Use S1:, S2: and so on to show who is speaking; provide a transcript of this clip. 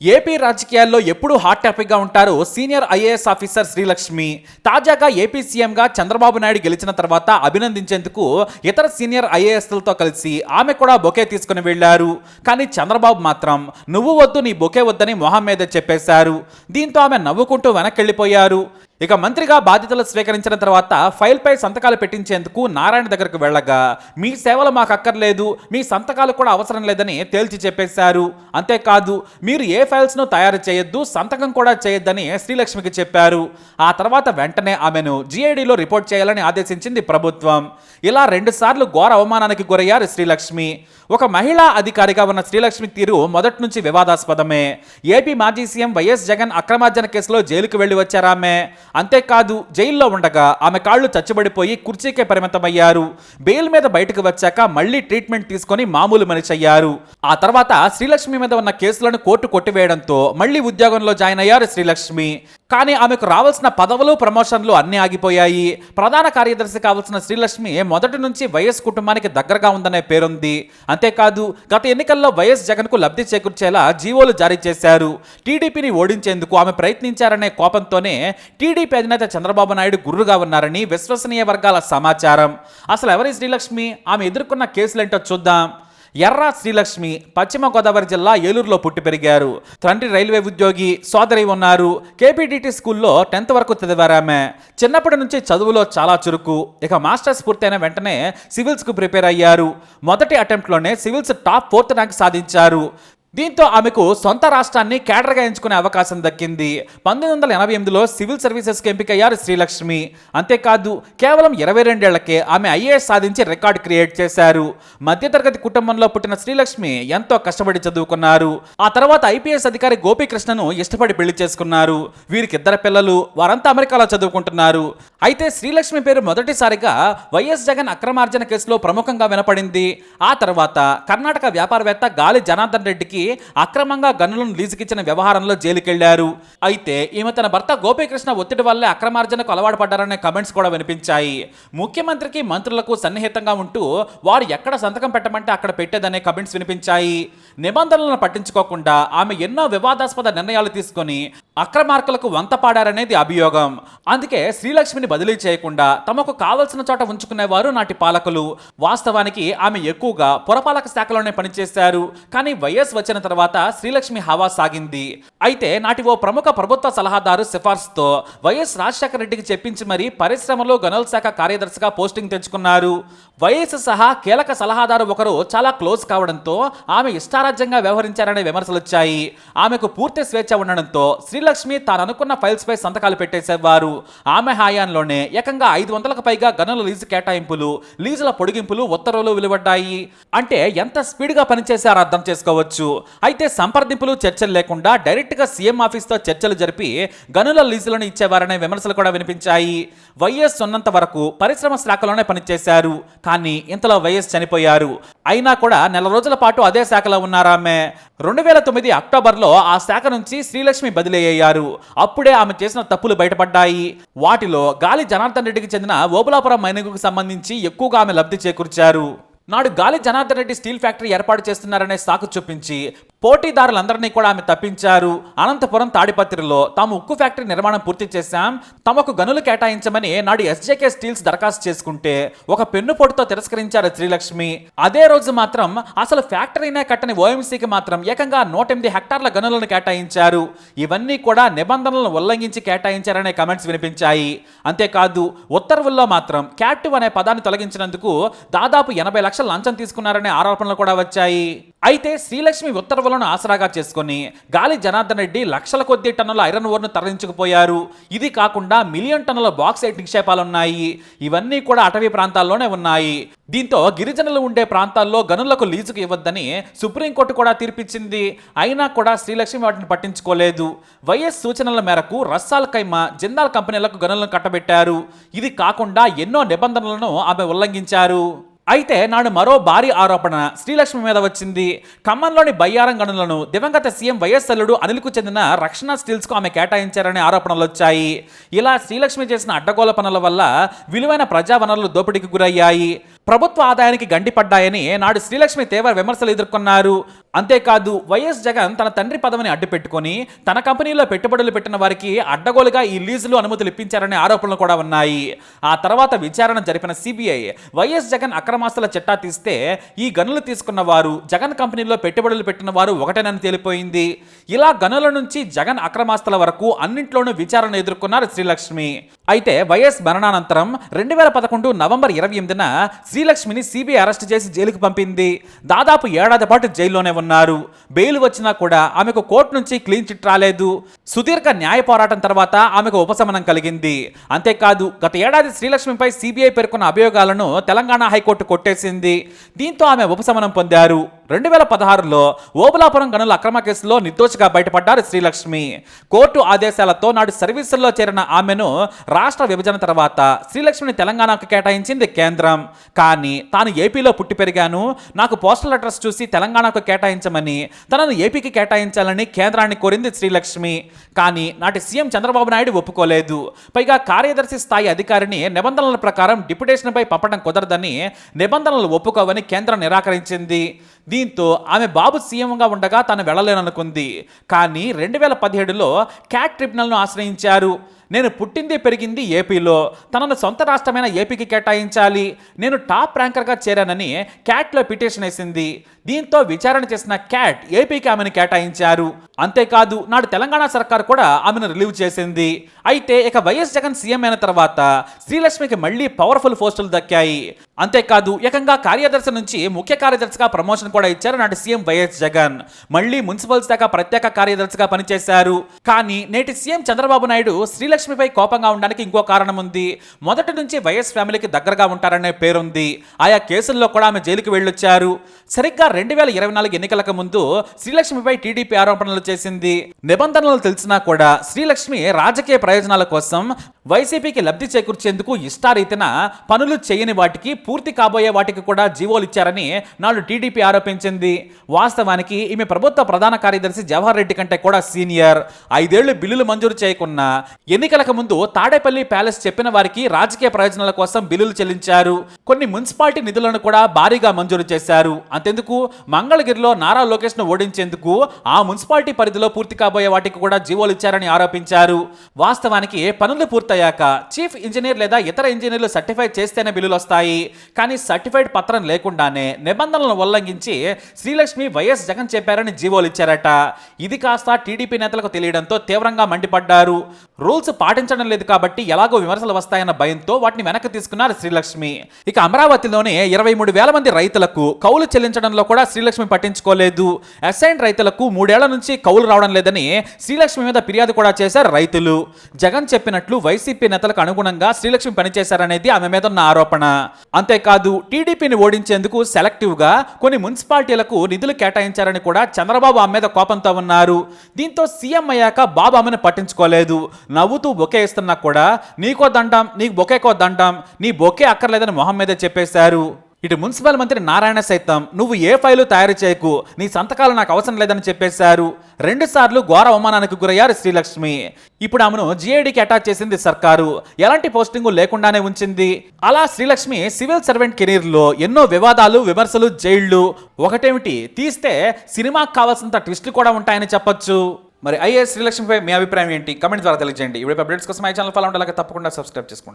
S1: AP రాజకీయాల్లో ఎప్పుడూ hot టాపిక్గా ఉంటారు సీనియర్ ఐఏఎస్ ఆఫీసర్ శ్రీలక్ష్మి. తాజాగా ఏపీ సీఎంగా చంద్రబాబు నాయుడు గెలిచిన తర్వాత అభినందించేందుకు ఇతర సీనియర్ ఐఏఎస్లతో కలిసి ఆమె కూడా బొకే తీసుకుని వెళ్ళారు కానీ చంద్రబాబు మాత్రం నువ్వు వద్దు నీ బొకే వద్దని మొహం మీద చెప్పేశారు. దీంతో ఆమె నవ్వుకుంటూ వెనక్కి ఇక మంత్రిగా బాధ్యతలు స్వీకరించిన తర్వాత ఫైల్పై సంతకాలు పెట్టించేందుకు నారాయణ దగ్గరకు వెళ్ళగా మీ సేవలు మాకు అక్కర్లేదు మీ సంతకాలు కూడా అవసరం లేదని తేల్చి చెప్పేశారు. అంతేకాదు మీరు ఏ ఫైల్స్ను తయారు చేయొద్దు సంతకం కూడా చేయొద్దని శ్రీలక్ష్మికి చెప్పారు. ఆ తర్వాత వెంటనే ఆమెను జీఐడిలో రిపోర్ట్ చేయాలని ఆదేశించింది ప్రభుత్వం. ఇలా రెండుసార్లు ఘోర అవమానానికి గురయ్యారు శ్రీలక్ష్మి. ఒక మహిళా అధికారిగా ఉన్న శ్రీలక్ష్మి తీరు మొదటి నుంచి వివాదాస్పదమే. ఏపీ మాజీ సీఎం వైఎస్ జగన్ అక్రమార్జన కేసులో జైలుకు వెళ్ళి వచ్చారామె. అంతేకాదు జైల్లో ఉండగా ఆమె కాళ్ళు చచ్చబడిపోయి కుర్చీకే పరిమితమయ్యారు. బెయిల్ మీద బయటకు వచ్చాక మళ్ళీ ట్రీట్మెంట్ తీసుకొని మామూలు మనిషి అయ్యారు ఆ తర్వాత శ్రీలక్ష్మి మీద ఉన్న కేసులను కోర్టు కొట్టివేయడంతో మళ్ళీ ఉద్యోగంలో జాయిన్ అయ్యారు శ్రీలక్ష్మి. కానీ ఆమెకు రావాల్సిన పదవులు ప్రమోషన్లు అన్నీ ఆగిపోయాయి. ప్రధాన కార్యదర్శి కావాల్సిన శ్రీలక్ష్మి మొదటి నుంచి వైఎస్ కుటుంబానికి దగ్గరగా ఉందనే పేరుంది. అంతేకాదు గత ఎన్నికల్లో వైఎస్ జగన్కు లబ్ధి చేకూర్చేలా జీవోలు జారీ చేశారు. టీడీపీని ఓడించేందుకు ఆమె ప్రయత్నించారనే కోపంతోనే టీడీపీ అధినేత చంద్రబాబు నాయుడు గుర్రుగా ఉన్నారని విశ్వసనీయ వర్గాల సమాచారం. అసలు ఎవరి శ్రీలక్ష్మి? ఆమె ఎదుర్కొన్న కేసులేంటో చూద్దాం. ఎర్రా శ్రీలక్ష్మి పశ్చిమ గోదావరి జిల్లా ఏలూరులో పుట్టి పెరిగారు. తండ్రి రైల్వే ఉద్యోగి సోదరి ఉన్నారు. కేపీడిటి స్కూల్లో టెన్త్ వరకు చదివారామె చిన్నప్పటి నుంచి చదువులో చాలా చురుకు. ఇక మాస్టర్స్ పూర్తయిన వెంటనే సివిల్స్కు ప్రిపేర్ అయ్యారు. మొదటి అటెంప్ట్లోనే సివిల్స్ టాప్ ఫోర్త్ ర్యాంక్ సాధించారు. దీంతో ఆమెకు సొంత రాష్ట్రాన్ని కేడర్గా ఎంచుకునే అవకాశం దక్కింది. పంతొమ్మిది వందల ఎనభై ఎనిమిదిలో సివిల్ సర్వీసెస్కి ఎంపికయ్యారు శ్రీలక్ష్మి. అంతేకాదు కేవలం ఇరవై రెండేళ్ళకే ఆమె ఐఏఎస్ సాధించి రికార్డు క్రియేట్ చేశారు. మధ్యతరగతి కుటుంబంలో పుట్టిన శ్రీలక్ష్మి ఎంతో కష్టపడి చదువుకున్నారు. ఆ తర్వాత ఐపీఎస్ అధికారి గోపీకృష్ణను ఇష్టపడి పెళ్ళి చేసుకున్నారు. వీరికి ఇద్దరు పిల్లలు వారంతా అమెరికాలో చదువుకుంటున్నారు. అయితే శ్రీలక్ష్మి పేరు మొదటిసారిగా వైఎస్ జగన్ అక్రమార్జన కేసులో ప్రముఖంగా వినపడింది. ఆ తర్వాత కర్ణాటక వ్యాపారవేత్త గాలి జనార్దన్ రెడ్డికి అక్రమంగా గన్నులను లీజుకిచ్చిన వ్యవహారంలో జైలుకెళ్ళారు. అయితే ఈమె తన భర్త గోపీకృష్ణ ఒత్తిడి వల్లే అక్రమార్జనకు అలవాటు పడ్డారనే కమెంట్స్ కూడా వినిపించాయి. ముఖ్యమంత్రికి మంత్రులకు సన్నిహితంగా ఉంటూ వారు ఎక్కడ సంతకం పెట్టమంటే అక్కడ పెట్టేదనే కమెంట్స్ వినిపించాయి. నిబంధనలను పట్టించుకోకుండా ఆమె ఎన్నో వివాదాస్పద నిర్ణయాలు తీసుకొని అక్రమార్కులకు వంతపాడారనేది అభియోగం. అందుకే శ్రీలక్ష్మిని బదిలీ చేయకుండా తమకు కావలసిన చోట ఉంచుకునేవారు నాటి పాలకులు. వాస్తవానికి ఆమె ఎక్కువగా పురపాలక శాఖలోనే పనిచేశారు. కానీ వైఎస్ వచ్చిన తర్వాత శ్రీలక్ష్మి హవా సాగింది. అయితే నాటి ఓ ప్రముఖ ప్రభుత్వ సలహాదారు సిఫార్సుతో వైఎస్ రాజశేఖర రెడ్డికి చెప్పించి మరీ పరిశ్రమలో గనుల శాఖ కార్యదర్శిగా పోస్టింగ్ తెచ్చుకున్నారు. వైఎస్ సహా కీలక సలహాదారు ఒకరు చాలా క్లోజ్ కావడంతో ఆమె ఇష్టారాజ్యంగా వ్యవహరించారనే విమర్శలు వచ్చాయి ఆమెకు పూర్తి స్వేచ్ఛ ఉండడంతో శ్రీలక్ష్మి తాను అనుకున్న ఫైల్స్ పై సంతకాలు పెట్టేసేవారు. ఆమె హయాంలోనే ఏకంగా ఐదు వందలకు పైగా గనుల లీజు కేటాయింపులు లీజుల పొడిగింపులు ఉత్తర్వులు వెలువడ్డాయి. అంటే ఎంత స్పీడ్గా పనిచేశారో అర్థం చేసుకోవచ్చు. అయితే సంప్రదింపులు చర్చలు లేకుండా డైరెక్ట్గా సీఎం ఆఫీస్తో చర్చలు జరిపి గనుల లీజులను ఇచ్చేవారనే విమర్శలు కూడా వినిపించాయి. వైఎస్ ఉన్నంత వరకు పరిశ్రమ శాఖలోనే పనిచేశారు. కానీ ఇంతలో వైఎస్ చనిపోయారు. అయినా కూడా నెల రోజుల పాటు అదే శాఖలో ఉన్నారామె. రెండు వేల తొమ్మిది అక్టోబర్లో ఆ శాఖ నుంచి శ్రీలక్ష్మి బదిలీ అయ్యారు. అప్పుడే ఆమె చేసిన తప్పులు బయటపడ్డాయి. వాటిలో గాలి జనార్దన్ రెడ్డికి చెందిన ఓబులాపురం మైనింగ్కు సంబంధించి ఎక్కువగా ఆమె లబ్ధి చేకూర్చారు. నాడు గాలి జనార్దన్ రెడ్డి స్టీల్ ఫ్యాక్టరీ ఏర్పాటు చేస్తున్నారనే సాకు చూపించి పోటీదారులందరినీ కూడా ఆమె తప్పించారు. అనంతపురం తాడిపత్రిలో తాము ఉక్కు ఫ్యాక్టరీ నిర్మాణం పూర్తి చేశాం. తమకు గనులు కేటాయించమని నాడు ఎస్జేకే స్టీల్స్ దరఖాస్తు చేసుకుంటే ఒక పెన్ను పొడితో తిరస్కరించారు శ్రీలక్ష్మి. అదే రోజు మాత్రం అసలు ఫ్యాక్టరీనే కట్టని ఓఎంసీకి మాత్రం ఏకంగా నూట ఎనిమిది హెక్టార్ల గనులను కేటాయించారు. ఇవన్నీ కూడా నిబంధనలను ఉల్లంఘించి కేటాయించారనే కమెంట్స్ వినిపించాయి. అంతేకాదు ఉత్తర్వుల్లో మాత్రం క్యాటివ్ అనే పదాన్ని తొలగించినందుకు దాదాపు ఎనభై లక్షల లంచం తీసుకున్నారనే ఆరోపణలు కూడా వచ్చాయి. అయితే శ్రీలక్ష్మి ఉత్తర్వులను ఆసరాగా చేసుకుని గాలి జనార్దన్ రెడ్డి లక్షల కొద్ది టన్నుల ఐరన్ ఓర్ను తరలించుకుపోయారు. ఇది కాకుండా మిలియన్ టన్నుల బాక్సైట్ నిక్షేపాలున్నాయి. ఇవన్నీ కూడా అటవీ ప్రాంతాల్లోనే ఉన్నాయి. దీంతో గిరిజనులు ఉండే ప్రాంతాల్లో గనులకు లీజుకు ఇవ్వద్దని సుప్రీంకోర్టు కూడా తీర్పిచ్చింది. అయినా కూడా శ్రీలక్ష్మి వాటిని పట్టించుకోలేదు. వైఎస్ సూచనల మేరకు రస్సాల్ కైమ జిందాల్ కంపెనీలకు గనులను కట్టబెట్టారు. ఇది కాకుండా ఎన్నో నిబంధనలను ఆమె ఉల్లంఘించారు. అయితే నాడు మరో భారీ ఆరోపణ. శ్రీలక్ష్మి మీద వచ్చింది. ఖమ్మంలోని బయ్యారం గనులను దివంగత సీఎం వైఎస్ అల్లుడు అనిల్కు చెందిన రక్షణ స్టీల్స్కు ఆమె కేటాయించారనే ఆరోపణలు వచ్చాయి. ఇలా శ్రీలక్ష్మి చేసిన అడ్డగోల పనుల వల్ల విలువైన ప్రజా వనరులు దోపిడీకి గురయ్యాయి. ప్రభుత్వ ఆదాయానికి గండిపడ్డాయని నాడు శ్రీలక్ష్మి తీవ్ర విమర్శలు ఎదుర్కొన్నారు. అంతేకాదు వైఎస్ జగన్ తన తండ్రి పదవిని అడ్డుపెట్టుకొని తన కంపెనీలో పెట్టుబడులు పెట్టిన వారికి అడ్డగోలుగా ఈ లీజులు అనుమతులు ఇప్పించారనే ఆరోపణలు కూడా ఉన్నాయి. ఆ తర్వాత విచారణ జరిపిన సిబిఐ వైఎస్ జగన్ అక్రమాస్తుల చిట్టా తీస్తే ఈ గనులు తీసుకున్న వారు జగన్ కంపెనీలో పెట్టుబడులు పెట్టిన వారు ఒకటేనని తేలిపోయింది. ఇలా గనుల నుంచి జగన్ అక్రమాస్తుల వరకు అన్నింట్లోనూ విచారణ ఎదుర్కొన్నారు శ్రీలక్ష్మి. అయితే వైఎస్ మరణానంతరం రెండు వేల పదకొండు నవంబర్ ఇరవై ఎనిమిదిన శ్రీలక్ష్మిని సిబిఐ అరెస్ట్ చేసి జైలుకు పంపింది. దాదాపు ఏడాది పాటు జైల్లోనే ఉన్నారు. బెయిల్ వచ్చినా కూడా ఆమెకు కోర్టు నుంచి క్లీన్ చిట్ రాలేదు. సుదీర్ఘ న్యాయ పోరాటం తర్వాత ఆమెకు ఉపశమనం కలిగింది. అంతేకాదు గత ఏడాది శ్రీలక్ష్మిపై సిబిఐ పేర్కొన్న అభియోగాలను తెలంగాణ హైకోర్టు కొట్టేసింది. దీంతో ఆమె ఉపశమనం పొందారు. రెండు వేల పదహారులో ఓబులాపురం గనుల అక్రమ కేసులో నిర్దోషిగా బయటపడ్డారు శ్రీలక్ష్మి. కోర్టు ఆదేశాలతో నాడు సర్వీసుల్లో చేరిన ఆమెను రాష్ట్ర విభజన తర్వాత శ్రీలక్ష్మిని తెలంగాణకు కేటాయించింది కేంద్రం. కానీ తాను ఏపీలో పుట్టి పెరిగాను. నాకు పోస్టల్ అడ్రస్ చూసి తెలంగాణకు కేటాయించమని తనను ఏపీకి కేటాయించాలని కేంద్రాన్ని కోరింది శ్రీలక్ష్మి. కానీ నాటి సీఎం చంద్రబాబు నాయుడు ఒప్పుకోలేదు. పైగా కార్యదర్శి స్థాయి అధికారిని నిబంధనల ప్రకారం డిప్యుటేషన్పై పంపడం కుదరదని నిబంధనలు ఒప్పుకోవని కేంద్రం నిరాకరించింది. దీంతో ఆమె బాబు సీఎంగా ఉండగా తాను వెళ్ళలేననుకుంది. కానీ రెండు వేల పదిహేడులో క్యాట్ ట్రిబ్యునల్ను ఆశ్రయించారు. నేను పుట్టింది పెరిగింది ఏపీలో. తనను సొంత రాష్ట్రమైన ఏపీకి కేటాయించాలి. నేను టాప్ ర్యాంకర్గా చేరానని క్యాట్లో పిటిషన్ వేసింది. దీంతో విచారణ చేసిన క్యాట్ ఏపీకి ఆమెను కేటాయించారు. అంతేకాదు నాడు తెలంగాణ సర్కార్ కూడా ఆమెను రిలీవ్ చేసింది. అయితే ఇక వైఎస్ జగన్ సీఎం అయిన తర్వాత శ్రీలక్ష్మికి మళ్ళీ పవర్ఫుల్ పోస్టులు దక్కాయి. అంతేకాదు ఏకంగా కార్యదర్శి నుంచి ముఖ్య కార్యదర్శిగా ప్రమోషన్ కూడా ఇచ్చారు నాటి సీఎం వైఎస్ జగన్. మళ్ళీ మున్సిపల్ శాఖ ప్రత్యేక కార్యదర్శిగా పనిచేశారు. కానీ నేటి సీఎం చంద్రబాబు నాయుడు శ్రీలక్ష్మిపై కోపంగా ఉండడానికి ఇంకో కారణం ఉంది. మొదటి నుంచి వైఎస్ ఫ్యామిలీకి దగ్గరగా ఉంటారనే పేరుంది. ఆయా కేసుల్లో కూడా ఆమె జైలుకి వెళ్ళొచ్చారు. సరిగ్గా రెండు వేల ఇరవై నాలుగు ఎన్నికలకు ముందు శ్రీలక్ష్మిపై టీడీపీ ఆరోపణలు చేసింది. నిబంధనలు తెలిసినా కూడా శ్రీలక్ష్మి రాజకీయ ప్రయోజనాల కోసం వైసీపీకి లబ్ధి చేకూర్చేందుకు ఇష్టారీతిన పనులు చేయని వాటికి పూర్తి కాబోయే వాటికి కూడా జీవోలు ఇచ్చారని నాడు టీడీపీ ఆరోపించింది. వాస్తవానికి ఈమె ప్రభుత్వ ప్రధాన కార్యదర్శి జవహర్ రెడ్డి కంటే కూడా సీనియర్. ఐదేళ్ళు బిల్లులు మంజూరు చేయకున్నా ఎన్నికలకు ముందు తాడేపల్లి ప్యాలెస్ చెప్పిన వారికి రాజకీయ ప్రయోజనాల కోసం బిల్లులు చెల్లించారు. కొన్ని మున్సిపాలిటీ నిధులను కూడా భారీగా మంజూరు చేశారు. అంతెందుకు? మంగళగిరిలో నారా లోకేష్ను ఓడించేందుకు ఆ మున్సిపాలిటీ పరిధిలో పూర్తి కాబోయే వాటికి కూడా జీవోలు ఇచ్చారని ఆరోపించారు. వాస్తవానికి పనులు పూర్తయి పూర్తయ్యాక చీఫ్ ఇంజనీర్ లేదా ఇతర ఇంజనీర్లు సర్టిఫై చేస్తేనే బిల్లులు వస్తాయి. కానీ సర్టిఫైడ్ పత్రం లేకుండానే నిబంధనలను ఉల్లంఘించి శ్రీలక్ష్మి వైఎస్ జగన్ చెప్పారని జీవోలు ఇచ్చారట. ఇది కాస్త టీడీపీ నేతలకు తెలియడంతో తీవ్రంగా మండిపడ్డారు. రూల్స్ పాటించడం లేదు కాబట్టి ఎలాగో విమర్శలు వస్తాయన్న భయంతో వాటిని వెనక్కి తీసుకున్నారు శ్రీలక్ష్మి. ఇక అమరావతిలోనే ఇరవై మూడు వేల మంది రైతులకు కౌలు చెల్లించడంలో కూడా శ్రీలక్ష్మి పట్టించుకోలేదు. అసైన్ రైతులకు మూడేళ్ళ నుంచి కౌలు రావడం లేదని శ్రీలక్ష్మి మీద ఫిర్యాదు కూడా చేశారు రైతులు. జగన్ చెప్పినట్లు వైసీపీ నేతలకు అనుగుణంగా శ్రీలక్ష్మి పనిచేశారనేది ఆమె మీద ఉన్న ఆరోపణ. అంతేకాదు టీడీపీని ఓడించేందుకు సెలెక్టివ్గా కొన్ని మున్సిపాలిటీలకు నిధులు కేటాయించారని కూడా చంద్రబాబు ఆమె మీద కోపంతో ఉన్నారు. దీంతో సీఎం అయ్యాక బాబు ఆమెను పట్టించుకోలేదు. నవ్వుతూ బొకే ఇస్తున్నా కూడా నీకో దండం నీకు బొకేకో దండం నీ బొకే అక్కర్లేదని మొహం మీదే చెప్పేశారు. ఇటు మున్సిపల్ మంత్రి నారాయణ సైతం నువ్వు ఏ ఫైలు తయారు చేయకు నీ సంతకాలు నాకు అవసరం లేదని చెప్పేశారు. రెండుసార్లు ఘోర అవమానానికి గురయ్యారు శ్రీలక్ష్మి. ఇప్పుడు ఆమెను జిఐడికి అటాచ్ చేసింది సర్కారు. ఎలాంటి పోస్టింగు లేకుండానే ఉంచింది. అలా శ్రీలక్ష్మి సివిల్ సర్వెంట్ కెరీర్లో ఎన్నో వివాదాలు విమర్శలు జైళ్ళు. ఒకటేమిటి? తీస్తే సినిమాకు కావాల్సినంత ట్విస్టులు కూడా ఉంటాయని చెప్పొచ్చు. మరి ఐఏఎస్ శ్రీలక్ష్మిపై మీ అభిప్రాయం ఏంటి? కమెంట్ ద్వారా తెలియజేయండి. ఇప్పుడు అప్డేట్స్ కోసం మై ఛానల్ ఫాలో ఉండాలి తప్పకుండా సబ్స్క్రైబ్ చేసుకోండి.